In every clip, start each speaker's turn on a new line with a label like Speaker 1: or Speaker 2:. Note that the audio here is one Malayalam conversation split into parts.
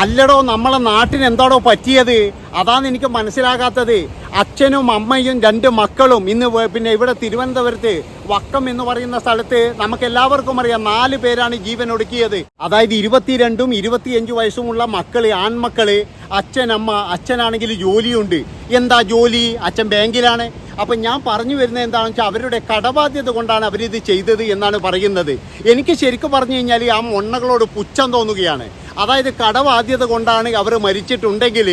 Speaker 1: അല്ലടോ നമ്മളെ നാട്ടിന് എന്താടോ പറ്റിയത്? അതാണ് എനിക്ക് മനസ്സിലാകാത്തത്. അച്ഛനും അമ്മയും രണ്ട് മക്കളും ഇന്ന് പിന്നെ ഇവിടെ തിരുവനന്തപുരത്ത് വക്കം എന്ന് പറയുന്ന സ്ഥലത്ത് നമുക്ക് എല്ലാവർക്കും അറിയാം നാല് പേരാണ് ജീവൻ ഒടുക്കിയത്. അതായത് ഇരുപത്തിരണ്ടും ഇരുപത്തിയഞ്ചു വയസ്സുമുള്ള മക്കൾ ആൺമക്കൾ അച്ഛൻ അമ്മ അച്ഛനാണെങ്കിൽ ജോലിയുണ്ട്. എന്താ ജോലി? അച്ഛൻ ബാങ്കിലാണ്. അപ്പം ഞാൻ പറഞ്ഞു വരുന്നത് എന്താണെന്ന് വെച്ചാൽ അവരുടെ കടബാധ്യത കൊണ്ടാണ് അവരിത് ചെയ്തത് എന്നാണ് പറയുന്നത്. എനിക്ക് ശരിക്കും പറഞ്ഞു കഴിഞ്ഞാൽ ആ മൊണ്ണകളോട് പുച്ഛം തോന്നുകയാണ്. അതായത് കടബാധ്യത കൊണ്ടാണ് അവർ മരിച്ചിട്ടുണ്ടെങ്കിൽ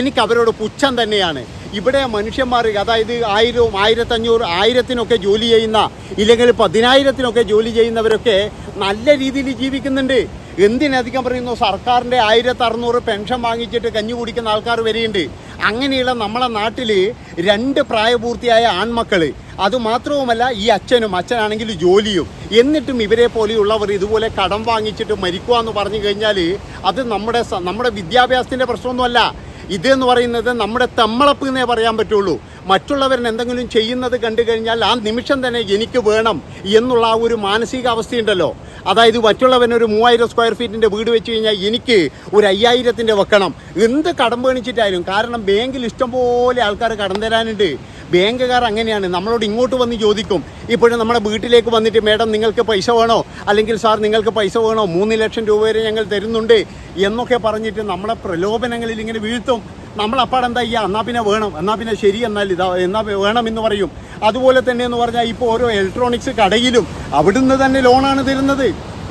Speaker 1: എനിക്ക് അവരോട് പുച്ഛം തന്നെയാണ്. ഇവിടെ മനുഷ്യന്മാർ അതായത് ആയിരവും ആയിരത്തഞ്ഞൂറ് ആയിരത്തിനൊക്കെ ജോലി ചെയ്യുന്ന ഇല്ലെങ്കിൽ പതിനായിരത്തിനൊക്കെ ജോലി ചെയ്യുന്നവരൊക്കെ നല്ല രീതിയിൽ ജീവിക്കുന്നുണ്ട്. എന്തിനധികം പറയുന്നു? സർക്കാരിന്റെ ആയിരത്തി അറുന്നൂറ് പെൻഷൻ വാങ്ങിച്ചിട്ട് കഞ്ഞി കുടിക്കുന്ന ആൾക്കാർ വരെയുണ്ട്. അങ്ങനെയുള്ള നമ്മളെ നാട്ടിൽ രണ്ട് പ്രായപൂർത്തിയായ ആൺമക്കൾ അതുമാത്രവുമല്ല ഈ അച്ഛനും അച്ഛനാണെങ്കിൽ ജോലിയും. എന്നിട്ടും ഇവരെ പോലെയുള്ളവർ ഇതുപോലെ കടം വാങ്ങിച്ചിട്ട് മരിക്കുക എന്ന് പറഞ്ഞു കഴിഞ്ഞാൽ അത് നമ്മുടെ നമ്മുടെ വിദ്യാഭ്യാസത്തിന്റെ പ്രശ്നമൊന്നുമല്ല. ഇതെന്ന് പറയുന്നത് നമ്മുടെ തമ്മളപ്പ് എന്നേ പറയാൻ പറ്റുള്ളൂ. മറ്റുള്ളവരൻ എന്തെങ്കിലും ചെയ്യുന്നത് കണ്ടു കഴിഞ്ഞാൽ ആ നിമിഷം തന്നെ എനിക്ക് വേണം എന്നുള്ള ആ ഒരു മാനസികാവസ്ഥയുണ്ടല്ലോ. അതായത് മറ്റുള്ളവൻ ഒരു മൂവായിരം സ്ക്വയർ ഫീറ്റിന്റെ വീട് വെച്ച് കഴിഞ്ഞാൽ എനിക്ക് ഒരു അയ്യായിരത്തിന്റെ വെക്കണം. എന്ത് കടം പേണിച്ചിട്ടായാലും കാരണം ബാങ്കിൽ ഇഷ്ടംപോലെ ആൾക്കാർ കടം തരാനുണ്ട്. ബാങ്കുകാർ അങ്ങനെയാണ്. നമ്മളോട് ഇങ്ങോട്ട് വന്ന് ചോദിക്കും. ഇപ്പോഴും നമ്മുടെ വീട്ടിലേക്ക് വന്നിട്ട് മേഡം നിങ്ങൾക്ക് പൈസ വേണോ? അല്ലെങ്കിൽ സാർ നിങ്ങൾക്ക് പൈസ വേണോ? മൂന്ന് ലക്ഷം രൂപ വരെ ഞങ്ങൾ തരുന്നുണ്ട്. എന്നൊക്കെ പറഞ്ഞിട്ട് നമ്മളെ പ്രലോഭനങ്ങളിൽ ഇങ്ങനെ വീഴ്ത്തും. നമ്മൾ അപ്പാടെന്താ ചെയ്യുക? എന്നാൽ പിന്നെ വേണം. എന്നാൽ പിന്നെ ശരി എന്നാൽ ഇതാ എന്നാൽ വേണം എന്ന് പറയും. അതുപോലെ തന്നെ എന്ന് പറഞ്ഞാൽ ഇപ്പോൾ ഓരോ ഇലക്ട്രോണിക്സ് കടയിലും അവിടുന്ന് തന്നെ ലോണാണ് തരുന്നത്.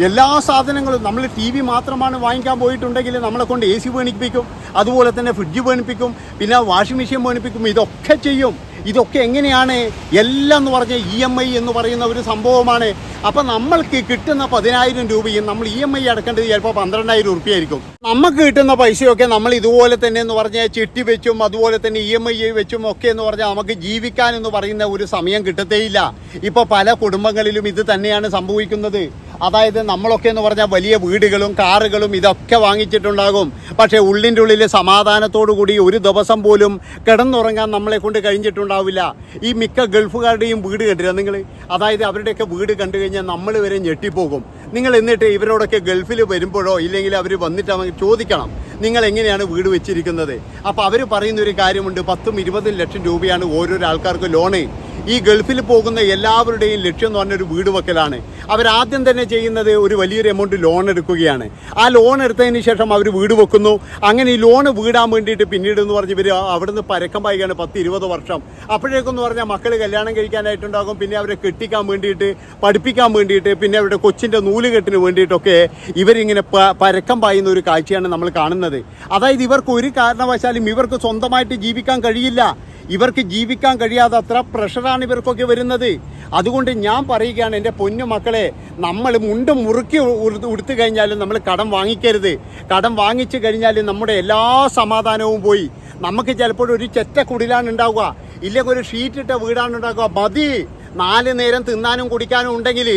Speaker 1: എല്ലാ സാധനങ്ങളും നമ്മൾ ടി വി മാത്രമാണ് വാങ്ങിക്കാൻ പോയിട്ടുണ്ടെങ്കിൽ നമ്മളെ കൊണ്ട് എ സി വേണിപ്പിക്കും. അതുപോലെ തന്നെ ഫ്രിഡ്ജ് വേണിപ്പിക്കും. പിന്നെ വാഷിംഗ് മെഷീൻ വേണിപ്പിക്കും. ഇതൊക്കെ ചെയ്യും. ഇതൊക്കെ എങ്ങനെയാണ്? എല്ലാം എന്ന് പറഞ്ഞ ഇ എം ഐ എന്ന് പറയുന്ന ഒരു സംഭവമാണ്. അപ്പം നമ്മൾക്ക് കിട്ടുന്ന പതിനായിരം രൂപയും നമ്മൾ ഇ എം ഐ അടക്കേണ്ടത് ചിലപ്പോൾ പന്ത്രണ്ടായിരം ഉറുപ്പ്യ ആയിരിക്കും നമുക്ക് കിട്ടുന്ന പൈസയൊക്കെ നമ്മൾ ഇതുപോലെ തന്നെ എന്ന് പറഞ്ഞാൽ ചിട്ടി വെച്ചും അതുപോലെ തന്നെ ഇ എം ഐ വെച്ചും ഒക്കെ എന്ന് പറഞ്ഞാൽ നമുക്ക് ജീവിക്കാൻ എന്ന് പറയുന്ന ഒരു സമയം കിട്ടത്തേയില്ല. ഇപ്പോൾ പല കുടുംബങ്ങളിലും ഇത് തന്നെയാണ് സംഭവിക്കുന്നത്. അതായത് നമ്മളൊക്കെ എന്ന് പറഞ്ഞാൽ വലിയ വീടുകളും കാറുകളും ഇതൊക്കെ വാങ്ങിച്ചിട്ടുണ്ടാകും. പക്ഷേ ഉള്ളിന്റെ ഉള്ളിൽ സമാധാനത്തോടു കൂടി ഒരു ദിവസം പോലും കിടന്നുറങ്ങാൻ നമ്മളെ കൊണ്ട് കഴിഞ്ഞിട്ടുണ്ടാവില്ല ഈ മിക്ക ഗൾഫുകാരുടെയും വീട് കണ്ടില്ല നിങ്ങൾ? അതായത് അവരുടെയൊക്കെ വീട് കണ്ടു കഴിഞ്ഞാൽ നമ്മൾ വരെ ഞെട്ടിപ്പോകും. നിങ്ങൾ എന്നിട്ട് ഇവരോടൊക്കെ ഗൾഫിൽ വരുമ്പോഴോ ഇല്ലെങ്കിൽ അവർ വന്നിട്ട് അവർ ചോദിക്കണം നിങ്ങൾ എങ്ങനെയാണ് വീട് വെച്ചിരിക്കുന്നത്? അപ്പോൾ അവർ പറയുന്ന ഒരു കാര്യമുണ്ട് പത്തും ഇരുപതും ലക്ഷം രൂപയാണ് ഓരോരോ ആൾക്കാർക്ക് ലോണ്. ഈ ഗൾഫിൽ പോകുന്ന എല്ലാവരുടെയും ലക്ഷ്യം എന്ന് പറഞ്ഞൊരു വീട് വെക്കലാണ് അവരാദ്യം തന്നെ ചെയ്യുന്നത് ഒരു വലിയൊരു എമൗണ്ട് ലോൺ എടുക്കുകയാണ്. ആ ലോൺ എടുത്തതിന് ശേഷം അവർ വീട് വെക്കുന്നു അങ്ങനെ ഈ ലോൺ വീടാൻ വേണ്ടിയിട്ട് പിന്നീട് എന്ന് പറഞ്ഞ് ഇവർ അവിടുന്ന് പരക്കം പായുകയാണ് പത്ത് ഇരുപത് വർഷം. അപ്പോഴേക്കെന്ന് പറഞ്ഞാൽ മക്കൾ കല്യാണം കഴിക്കാനായിട്ടുണ്ടാകും പിന്നെ അവരെ കെട്ടിക്കാൻ വേണ്ടിയിട്ട് പഠിപ്പിക്കാൻ വേണ്ടിയിട്ട് പിന്നെ അവരുടെ കൊച്ചിന്റെ നൂലുകെട്ടിന് വേണ്ടിയിട്ടൊക്കെ ഇവരിങ്ങനെ പ- പരക്കം പായുന്ന ഒരു കാഴ്ചയാണ് നമ്മൾ കാണുന്നത്. അതായത് ഇവർക്ക് ഒരു കാരണവശാലും ഇവർക്ക് സ്വന്തമായിട്ട് ജീവിക്കാൻ കഴിയില്ല. ഇവർക്ക് ജീവിക്കാൻ കഴിയാത്തത്ര പ്രഷറാണ് ഇവർക്കൊക്കെ വരുന്നത്? അതുകൊണ്ട് ഞാൻ പറയുകയാണ് എന്റെ പൊന്നു മക്കളെ നമ്മൾ മുണ്ട് മുറുക്കി ഉടുത്തു കഴിഞ്ഞാലും നമ്മൾ കടം വാങ്ങിക്കരുത്. കടം വാങ്ങിച്ചു കഴിഞ്ഞാൽ നമ്മുടെ എല്ലാ സമാധാനവും പോയി. നമുക്ക് ചിലപ്പോൾ ഒരു ചെറ്റ കുടിലാണ് ഉണ്ടാവുക. ഇല്ലെങ്കിൽ ഒരു ഷീറ്റിട്ട വീടാണ് ഉണ്ടാക്കുക മതി. നാല് നേരം തിന്നാനും കുടിക്കാനും ഉണ്ടെങ്കിൽ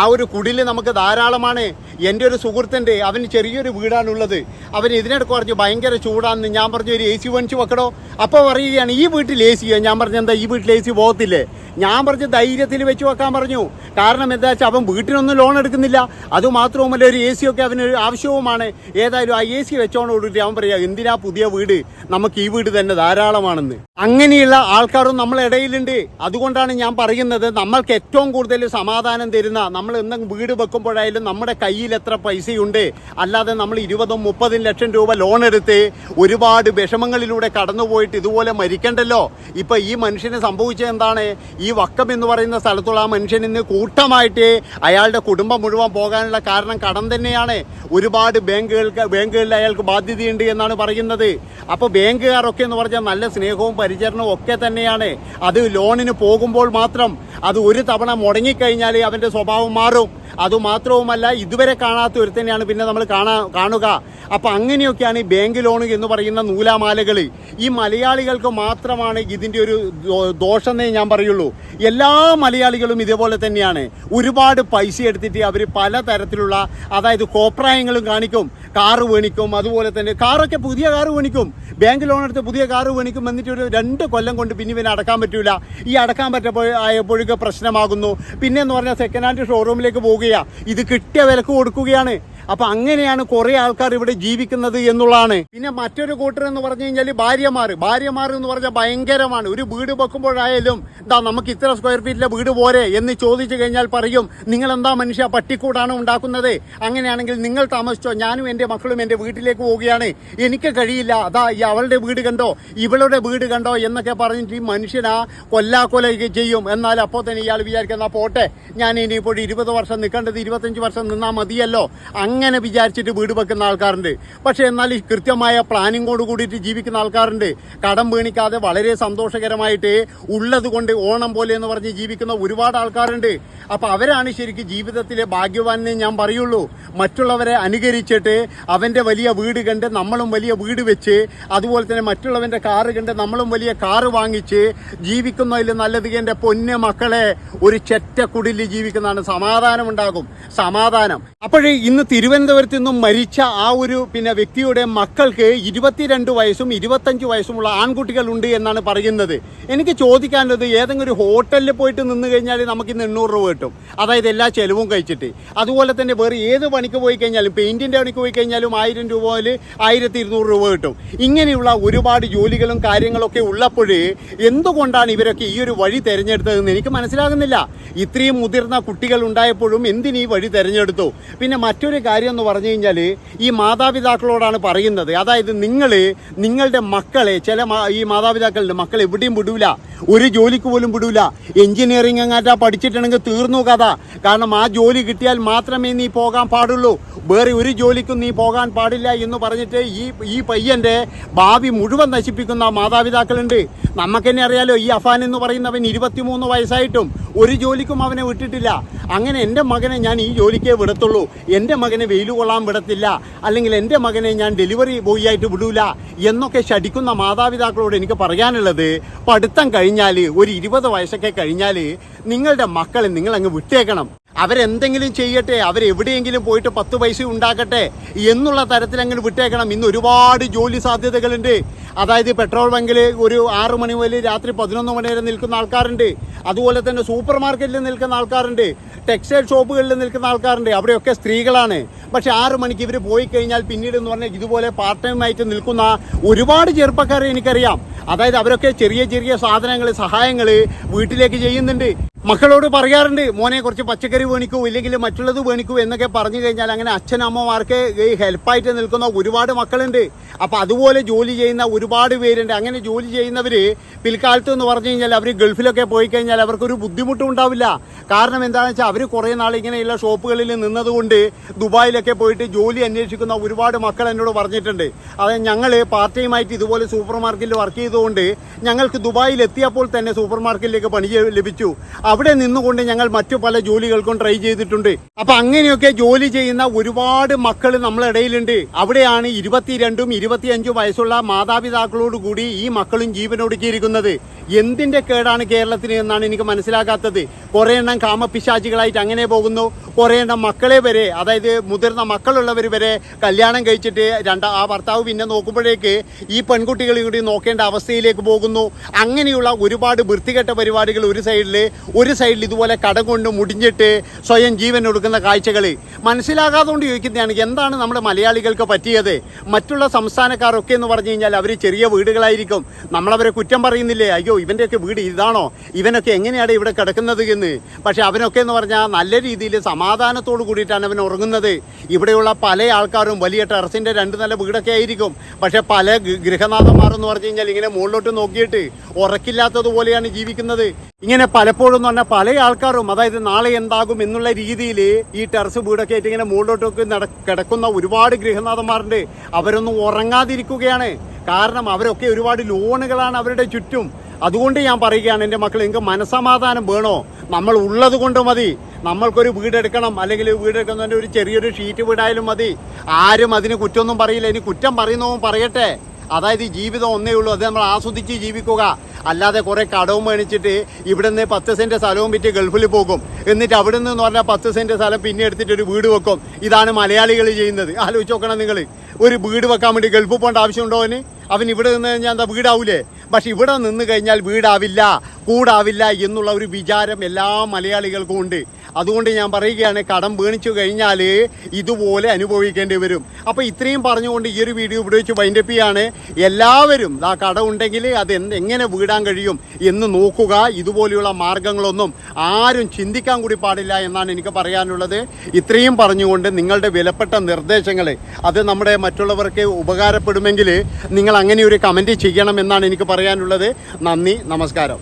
Speaker 1: ആ ഒരു കുടിൽ നമുക്ക് ധാരാളമാണ്. എന്റെ ഒരു സുഹൃത്തുണ്ട് അവന് ചെറിയൊരു വീടാണുള്ളത്. അവൻ ഇതിനിടയ്ക്ക് പറഞ്ഞു ഭയങ്കര ചൂടാണെന്ന് ഞാൻ പറഞ്ഞു ഒരു എ സി മേടിച്ച് വെക്കണോ അപ്പോൾ പറയുകയാണ് ഈ വീട്ടിൽ എ സിയോ ഞാൻ പറഞ്ഞു എന്താ ഈ വീട്ടിൽ എ സി പോകത്തില്ലേ? ഞാൻ പറഞ്ഞ് ധൈര്യത്തിൽ വെച്ച് വെക്കാൻ പറഞ്ഞു. കാരണം എന്താ വെച്ചാൽ അവൻ വീട്ടിനൊന്നും ലോൺ എടുക്കുന്നില്ല. അതുമാത്രവുമല്ല ഒരു എ സി ഒക്കെ അവന് ആവശ്യവുമാണ്. ഏതായാലും ആ എ സി വെച്ചോണ്ടോടിട്ട് അവൻ പറയാ എന്തിനാ പുതിയ വീട്? നമുക്ക് ഈ വീട് തന്നെ ധാരാളമാണെന്ന്. അങ്ങനെയുള്ള ആൾക്കാരും നമ്മളെ ഇടയിലുണ്ട്. അതുകൊണ്ടാണ് ഞാൻ പറയുന്നത് നമ്മൾക്ക് ഏറ്റവും കൂടുതൽ സമാധാനം തരുന്ന നമ്മൾ എന്തെങ്കിലും വീട് വെക്കുമ്പോഴായാലും നമ്മുടെ കയ്യിൽ എത്ര പൈസയുണ്ട്. അല്ലാതെ നമ്മൾ ഇരുപതും മുപ്പതും ലക്ഷം രൂപ ലോൺ എടുത്ത് ഒരുപാട് വിഷമങ്ങളിലൂടെ കടന്നുപോയിട്ട് ഇതുപോലെ മരിക്കണ്ടല്ലോ? ഇപ്പൊ ഈ മനുഷ്യന് സംഭവിച്ചത് എന്താണ്? ഈ വക്കം എന്ന് പറയുന്ന സ്ഥലത്തുള്ള ആ മനുഷ്യൻ ഇന്ന് കൂട്ടമായിട്ട് അയാളുടെ കുടുംബം മുഴുവൻ പോകാനുള്ള കാരണം കടം തന്നെയാണ്. ഒരുപാട് ബാങ്കുകൾക്ക് ബാങ്കുകളിൽ അയാൾക്ക് ബാധ്യതയുണ്ട് എന്നാണ് പറയുന്നത്. അപ്പോൾ ബാങ്കുകാരൊക്കെ എന്ന് പറഞ്ഞാൽ നല്ല സ്നേഹവും പരിചരണവും ഒക്കെ തന്നെയാണ്. അത് ലോണിന് പോകുമ്പോൾ മാത്രം അത് ഒരു തവണ മുടങ്ങിക്കഴിഞ്ഞാൽ അവന്റെ സ്വഭാവം മാറും. അതുമാത്രവുമല്ല ഇതുവരെ കാണാത്ത ഒരു തന്നെയാണ് പിന്നെ നമ്മൾ കാണാ കാണുക. അപ്പം അങ്ങനെയൊക്കെയാണ് ഈ ബാങ്ക് ലോൺ എന്ന് പറയുന്ന നൂലാമാലകൾ ഈ മലയാളികൾക്ക് മാത്രമാണ് ഇതിന്റെ ഒരു ദോഷം ദോഷമെന്നേ ഞാൻ പറയുള്ളൂ. എല്ലാ മലയാളികളും ഇതേപോലെ തന്നെയാണ്. ഒരുപാട് പൈസ എടുത്തിട്ട് അവർ പലതരത്തിലുള്ള അതായത് കോപ്രായങ്ങളും കാണിക്കും. കാറ് മേണിക്കും അതുപോലെ തന്നെ കാറൊക്കെ പുതിയ കാറ് മേണിക്കും ബാങ്ക് ലോൺ എടുത്ത് പുതിയ കാറ് മേണിക്കും എന്നിട്ട് ഒരു രണ്ട് കൊല്ലം കൊണ്ട് പിന്നെ ഇവനെ അടക്കാൻ പറ്റൂല. ഈ അടക്കാൻ പറ്റപ്പോൾ ആയപ്പോഴൊക്കെ പ്രശ്നമാകുന്നു. പിന്നെ എന്ന് പറഞ്ഞാൽ സെക്കൻഡ് ഹാൻഡ് ഷോറൂമിലേക്ക് പോവുകയാണ് ഇത് കിട്ടിയ വിലക്ക് കൊടുക്കുകയാണ്. അപ്പൊ അങ്ങനെയാണ് കുറെ ആൾക്കാർ ഇവിടെ ജീവിക്കുന്നത് എന്നുള്ളതാണ്. പിന്നെ മറ്റൊരു കൂട്ടർ എന്ന് പറഞ്ഞു കഴിഞ്ഞാൽ ഭാര്യമാർ. ഭാര്യമാർ എന്ന് പറഞ്ഞാൽ ഭയങ്കരമാണ്. ഒരു വീട് വെക്കുമ്പോഴായാലും എന്താ നമുക്ക് ഇത്ര സ്ക്വയർ ഫീറ്റിലെ വീട് പോരെ എന്ന് ചോദിച്ചു കഴിഞ്ഞാൽ പറയും നിങ്ങൾ എന്താ മനുഷ്യ പട്ടിക്കൂടാണ് ഉണ്ടാക്കുന്നത്? അങ്ങനെയാണെങ്കിൽ നിങ്ങൾ താമസിച്ചോ ഞാനും എന്റെ മക്കളും എന്റെ വീട്ടിലേക്ക് പോവുകയാണ്. എനിക്ക് കഴിയില്ല. അതാ ഈ അവളുടെ വീട് കണ്ടോ? ഇവളുടെ വീട് കണ്ടോ? എന്നൊക്കെ പറഞ്ഞിട്ട് ഈ മനുഷ്യനാ കൊല്ലാക്കൊല ചെയ്യും. എന്നാൽ അപ്പോൾ തന്നെ ഇയാൾ വിചാരിക്കുന്ന പോട്ടെ. ഞാൻ ഇനിയിപ്പോൾ ഇരുപത് വർഷം നിൽക്കേണ്ടത് ഇരുപത്തഞ്ച് വർഷം നിന്നാൽ മതിയല്ലോ. അങ്ങനെ വിചാരിച്ചിട്ട് വീട് വെക്കുന്ന ആൾക്കാരുണ്ട്? പക്ഷേ എന്നാൽ ഈ കൃത്യമായ പ്ലാനിങ്ങോട് കൂടിയിട്ട് ജീവിക്കുന്ന ആൾക്കാരുണ്ട്. കടം വീണിക്കാതെ വളരെ സന്തോഷകരമായിട്ട് ഉള്ളത് കൊണ്ട് ഓണം പോലെ എന്ന് പറഞ്ഞ് ജീവിക്കുന്ന ഒരുപാട് ആൾക്കാരുണ്ട്. അപ്പോൾ അവരാണ് ശരിക്കും ജീവിതത്തിലെ ഭാഗ്യവാനെ ഞാൻ പറയുള്ളൂ. മറ്റുള്ളവരെ അനുകരിച്ചിട്ട് അവന്റെ വലിയ വീട് കണ്ട് നമ്മളും വലിയ വീട് വെച്ച് അതുപോലെ തന്നെ മറ്റുള്ളവന്റെ കാറ് കണ്ട് നമ്മളും വലിയ കാറ് വാങ്ങിച്ച് ജീവിക്കുന്നതിൽ നല്ലത് എന്റെ പൊന്നെ മക്കളെ ഒരു ചെറ്റക്കുടിലിൽ ജീവിക്കുന്നതാണ് സമാധാനം ഉണ്ടാകും സമാധാനം. അപ്പോഴേ ഇന്ന് തിരുവനന്തപുരത്ത് നിന്നും മരിച്ച ആ ഒരു പിന്നെ വ്യക്തിയുടെ മക്കൾക്ക് ഇരുപത്തിരണ്ട് വയസ്സും ഇരുപത്തഞ്ച് വയസ്സുമുള്ള ആൺകുട്ടികളുണ്ട് എന്നാണ് പറയുന്നത്. എനിക്ക് ചോദിക്കാനുള്ളത് ഏതെങ്കിലും ഒരു ഹോട്ടലിൽ പോയിട്ട് നിന്ന് കഴിഞ്ഞാൽ നമുക്ക് ഇന്ന് എണ്ണൂറ് രൂപ കിട്ടും. അതായത് എല്ലാ ചെലവും കഴിച്ചിട്ട്. അതുപോലെ തന്നെ വേറെ ഏത് പണിക്ക് പോയി കഴിഞ്ഞാലും പെയിന്റിന്റെ പണിക്ക് പോയി കഴിഞ്ഞാലും ആയിരം രൂപ മുതൽ ആയിരത്തി ഇരുന്നൂറ് രൂപ കിട്ടും. ഇങ്ങനെയുള്ള ഒരുപാട് ജോലികളും കാര്യങ്ങളൊക്കെ ഉള്ളപ്പോഴേ എന്തുകൊണ്ടാണ് ഇവരൊക്കെ ഈ ഒരു വഴി തിരഞ്ഞെടുത്തതെന്ന് എനിക്ക് മനസ്സിലാകുന്നില്ല. ഇത്രയും മുതിർന്ന കുട്ടികൾ ഉണ്ടായപ്പോഴും എന്തിനീ വഴി തിരഞ്ഞെടുത്തു? പിന്നെ മറ്റൊരു കാര്യം എന്ന് പറഞ്ഞു കഴിഞ്ഞാൽ ഈ മാതാപിതാക്കളോടാണ് പറയുന്നത്. അതായത് നിങ്ങൾ നിങ്ങളുടെ മക്കളെ ചില ഈ മാതാപിതാക്കളുടെ മക്കൾ എവിടെയും വിടൂല. ഒരു ജോലിക്ക് പോലും വിടൂല. എഞ്ചിനീയറിംഗ് അങ്ങാറ്റാ പഠിച്ചിട്ടുണ്ടെങ്കിൽ തീർന്നു കഥ. കാരണം ആ ജോലി കിട്ടിയാൽ മാത്രമേ നീ പോകാൻ പാടുള്ളൂ. വേറെ ഒരു ജോലിക്കും നീ പോകാൻ പാടില്ല എന്ന് പറഞ്ഞിട്ട് ഈ ഈ പയ്യന്റെ ഭാവി മുഴുവൻ നശിപ്പിക്കുന്ന മാതാപിതാക്കളുണ്ട്. നമുക്ക് തന്നെ അറിയാലോ ഈ അഫാൻ എന്ന് പറയുന്നവൻ ഇരുപത്തിമൂന്ന് വയസ്സായിട്ടും ഒരു ജോലിക്കും അവനെ വിട്ടിട്ടില്ല. അങ്ങനെ എന്റെ മകനെ ഞാൻ ഈ ജോലിക്കേ വിടത്തുള്ളൂ. എന്റെ മകനെ വെയിൽ കൊള്ളാൻ വിടത്തില്ല. അല്ലെങ്കിൽ എന്റെ മകനെ ഞാൻ ഡെലിവറി ബോയ് ആയിട്ട് വിടൂല എന്നൊക്കെ ശടിക്കുന്ന മാതാപിതാക്കളോട് എനിക്ക് പറയാനുള്ളത് പഠിത്തം കഴിഞ്ഞാൽ ഒരു ഇരുപത് വയസ്സൊക്കെ കഴിഞ്ഞാൽ നിങ്ങളുടെ മക്കളെ നിങ്ങൾ അങ്ങ് വിട്ടേക്കണം. അവരെന്തെങ്കിലും ചെയ്യട്ടെ അവരെവിടെയെങ്കിലും പോയിട്ട് പത്ത് പൈസ ഉണ്ടാക്കട്ടെ എന്നുള്ള തരത്തിൽ അങ്ങ് വിട്ടേക്കണം. ഇന്ന് ഒരുപാട് ജോലി സാധ്യതകളുണ്ട്. അതായത് പെട്രോൾ ബങ്കിൽ ഒരു ആറു മണി മുതൽ രാത്രി പതിനൊന്ന് മണി വരെ നിൽക്കുന്ന ആൾക്കാരുണ്ട്. അതുപോലെ തന്നെ സൂപ്പർ മാർക്കറ്റിൽ നിൽക്കുന്ന ആൾക്കാരുണ്ട്. ടെക്സ്റ്റൈൽ ഷോപ്പുകളിൽ നിൽക്കുന്ന ആൾക്കാരുണ്ട്. അവിടെയൊക്കെ സ്ത്രീകളാണ്. പക്ഷേ ആറു മണിക്ക് ഇവർ പോയി കഴിഞ്ഞാൽ പിന്നീട് എന്ന് പറഞ്ഞാൽ ഇതുപോലെ പാർട്ട് ടൈമായിട്ട് നിൽക്കുന്ന ഒരുപാട് ചെറുപ്പക്കാരെ എനിക്കറിയാം. അതായത് അവരൊക്കെ ചെറിയ ചെറിയ സാധനങ്ങൾ സഹായങ്ങൾ വീട്ടിലേക്ക് ചെയ്യുന്നുണ്ട്. മക്കളോട് പറയാറുണ്ട് മോനെ കുറച്ച് പച്ചക്കറി വേണിക്കൂ ഇല്ലെങ്കിൽ മറ്റുള്ളത് വേണിക്കൂ എന്നൊക്കെ പറഞ്ഞു കഴിഞ്ഞാൽ അങ്ങനെ അച്ഛനമ്മമാർക്ക് ഈ ഹെൽപ്പായിട്ട് നിൽക്കുന്ന ഒരുപാട് മക്കളുണ്ട്. അപ്പോൾ അതുപോലെ ജോലി ചെയ്യുന്ന ഒരുപാട് പേരുണ്ട്. അങ്ങനെ ജോലി ചെയ്യുന്നവർ പിൽക്കാലത്ത് എന്ന് പറഞ്ഞു കഴിഞ്ഞാൽ അവർ ഗൾഫിലൊക്കെ പോയി കഴിഞ്ഞാൽ അവർക്കൊരു ബുദ്ധിമുട്ടും ഉണ്ടാവില്ല. കാരണം എന്താണെന്ന് വെച്ചാൽ അവർ കുറേ നാൾ ഇങ്ങനെയുള്ള ഷോപ്പുകളിൽ നിന്നതുകൊണ്ട് ദുബായിലൊക്കെ പോയിട്ട് ജോലി അന്വേഷിക്കുന്ന ഒരുപാട് മക്കൾ എന്നോട് പറഞ്ഞിട്ടുണ്ട്. അത് ഞങ്ങൾ പാർട്ട് ടൈം ആയിട്ട് ഇതുപോലെ സൂപ്പർ മാർക്കറ്റിൽ വർക്ക് ചെയ്തുകൊണ്ട് ഞങ്ങൾക്ക് ദുബായിൽ എത്തിയപ്പോൾ തന്നെ സൂപ്പർ മാർക്കറ്റിലേക്ക് പണി ലഭിച്ചു. അവിടെ നിന്നുകൊണ്ട് ഞങ്ങൾ മറ്റു പല ജോലികൾക്കും ട്രൈ ചെയ്തിട്ടുണ്ട്. അപ്പൊ അങ്ങനെയൊക്കെ ജോലി ചെയ്യുന്ന ഒരുപാട് മക്കൾ നമ്മളെ ഇടയിലുണ്ട്. അവിടെയാണ് ഇരുപത്തിരണ്ടും ഇരുപത്തിയഞ്ചും വയസ്സുള്ള മാതാപിതാക്കളോടുകൂടി ഈ മക്കളും ജീവനൊടുക്കിയിരിക്കുന്നത്. എന്തിന്റെ കേടാണ് കേരളത്തിന് എന്നാണ് എനിക്ക് മനസ്സിലാകാത്തത്. കുറേ എണ്ണം കാമപിശാചികളായിട്ട് അങ്ങനെ പോകുന്നു. കുറേ എണ്ണം മക്കളെ വരെ അതായത് മുതിർന്ന മക്കളുള്ളവർ വരെ കല്യാണം കഴിച്ചിട്ട് രണ്ടാ ആ ഭർത്താവ് പിന്നെ നോക്കുമ്പോഴേക്ക് ഈ പെൺകുട്ടികളെ കൂടി നോക്കേണ്ട അവസ്ഥയിലേക്ക് പോകുന്നു. അങ്ങനെയുള്ള ഒരുപാട് വൃത്തികെട്ട പരിപാടികൾ ഒരു സൈഡിൽ ഒരു സൈഡിൽ ഇതുപോലെ കടം കൊണ്ട് മുടിഞ്ഞിട്ട് സ്വയം ജീവൻ കൊടുക്കുന്ന കാഴ്ചകൾ മനസ്സിലാകാതുകൊണ്ട് ചോദിക്കുന്നതാണ് എന്താണ് നമ്മുടെ മലയാളികൾക്ക് പറ്റിയത്? മറ്റുള്ള സംസ്ഥാനക്കാരൊക്കെ എന്ന് പറഞ്ഞു കഴിഞ്ഞാൽ അവർ ചെറിയ വീടുകളായിരിക്കും. നമ്മളവരെ കുറ്റം പറയുന്നില്ലേ? അയ്യോ ഇവന്റെയൊക്കെ വീട് ഇതാണോ? ഇവനൊക്കെ എങ്ങനെയാണ് ഇവിടെ കിടക്കുന്നത് എന്ന്? പക്ഷെ അവനൊക്കെ എന്ന് പറഞ്ഞാൽ നല്ല രീതിയിൽ സമാധാനത്തോട് കൂടിയിട്ടാണ് അവൻ ഉറങ്ങുന്നത്. ഇവിടെയുള്ള പല ആൾക്കാരും വലിയ ടെറസിന്റെ രണ്ട് നില വീടൊക്കെ ആയിരിക്കും. പക്ഷേ പല ഗൃഹനാഥന്മാർ എന്ന് പറഞ്ഞു കഴിഞ്ഞാൽ ഇങ്ങനെ മുകളിലോട്ട് നോക്കിയിട്ട് ഉറക്കില്ലാത്തതുപോലെയാണ് ജീവിക്കുന്നത്. ഇങ്ങനെ പലപ്പോഴും എന്ന് പറഞ്ഞാൽ പല ആൾക്കാരും അതായത് നാളെ എന്താകും എന്നുള്ള രീതിയിൽ ഈ ടെറസ് വീടൊക്കെ ആയിട്ട് ഇങ്ങനെ മുകളിലോട്ടൊക്കെ നട കിടക്കുന്ന ഒരുപാട് ഗൃഹനാഥന്മാരുണ്ട്. അവരൊന്നും ഉറങ്ങാതിരിക്കുകയാണ്. കാരണം അവരൊക്കെ ഒരുപാട് ലോണുകളാണ് അവരുടെ ചുറ്റും. അതുകൊണ്ട് ഞാൻ പറയുകയാണ് എന്റെ മക്കൾ നിങ്ങൾക്ക് മനസമാധാനം വേണോ? നമ്മൾ ഉള്ളത് കൊണ്ട് മതി. നമ്മൾക്കൊരു വീടെടുക്കണം അല്ലെങ്കിൽ വീടെടുക്കുന്നതിന്റെ ഒരു ചെറിയൊരു ഷീറ്റ് വീടായാലും മതി. ആരും അതിന് കുറ്റമൊന്നും പറയില്ല. ഇനി കുറ്റം പറയുന്നവൻ പറയട്ടെ. അതായത് ജീവിതം ഒന്നേ ഉള്ളൂ. അത് നമ്മൾ ആസ്വദിച്ച് ജീവിക്കുക. അല്ലാതെ കുറേ കടവും മേടിച്ചിട്ട് ഇവിടുന്ന് പത്ത് സെന്റ് സ്ഥലവും വിറ്റ് ഗൾഫിൽ പോകും. എന്നിട്ട് അവിടെ നിന്ന് പറഞ്ഞാൽ പത്ത് സെന്റ് സ്ഥലം പിന്നെ എടുത്തിട്ട് ഒരു വീട് വെക്കും. ഇതാണ് മലയാളികൾ ചെയ്യുന്നത്. ആലോചിച്ച് നോക്കണം നിങ്ങൾ. ഒരു വീട് വെക്കാൻ വേണ്ടി ഗൾഫിൽ പോകേണ്ട ആവശ്യമുണ്ടോ അവന്? അവൻ ഇവിടെ നിന്ന് കഴിഞ്ഞാൽ എന്താ വീടാവൂലേ? പക്ഷെ ഇവിടെ നിന്ന് കഴിഞ്ഞാൽ വീടാവില്ല കൂടാവില്ല എന്നുള്ള ഒരു വിചാരം എല്ലാ മലയാളികൾക്കും ഉണ്ട്. അതുകൊണ്ട് ഞാൻ പറയുകയാണ് കടം വീണിച്ചു കഴിഞ്ഞാൽ ഇതുപോലെ അനുഭവിക്കേണ്ടി വരും. അപ്പോൾ ഇത്രയും പറഞ്ഞുകൊണ്ട് ഈ ഒരു വീഡിയോ ഇവിടെ വെച്ച് വൈൻഡപ്പ് ചെയ്യാണ്. എല്ലാവരും ആ കടം ഉണ്ടെങ്കിൽ അത് എങ്ങനെ വീടാൻ കഴിയും എന്ന് നോക്കുക. ഇതുപോലെയുള്ള മാർഗങ്ങളൊന്നും ആരും ചിന്തിക്കാൻ കൂടി പാടില്ല എന്നാണ് എനിക്ക് പറയാനുള്ളത്. ഇത്രയും പറഞ്ഞുകൊണ്ട് നിങ്ങളുടെ വിലപ്പെട്ട നിർദ്ദേശങ്ങൾ അത് നമ്മുടെ മറ്റുള്ളവർക്ക് ഉപകാരപ്പെടുമെങ്കിൽ നിങ്ങൾ അങ്ങനെ ഒരു കമന്റ് ചെയ്യണം എന്നാണ് എനിക്ക് പറയാനുള്ളത്. നന്ദി നമസ്കാരം.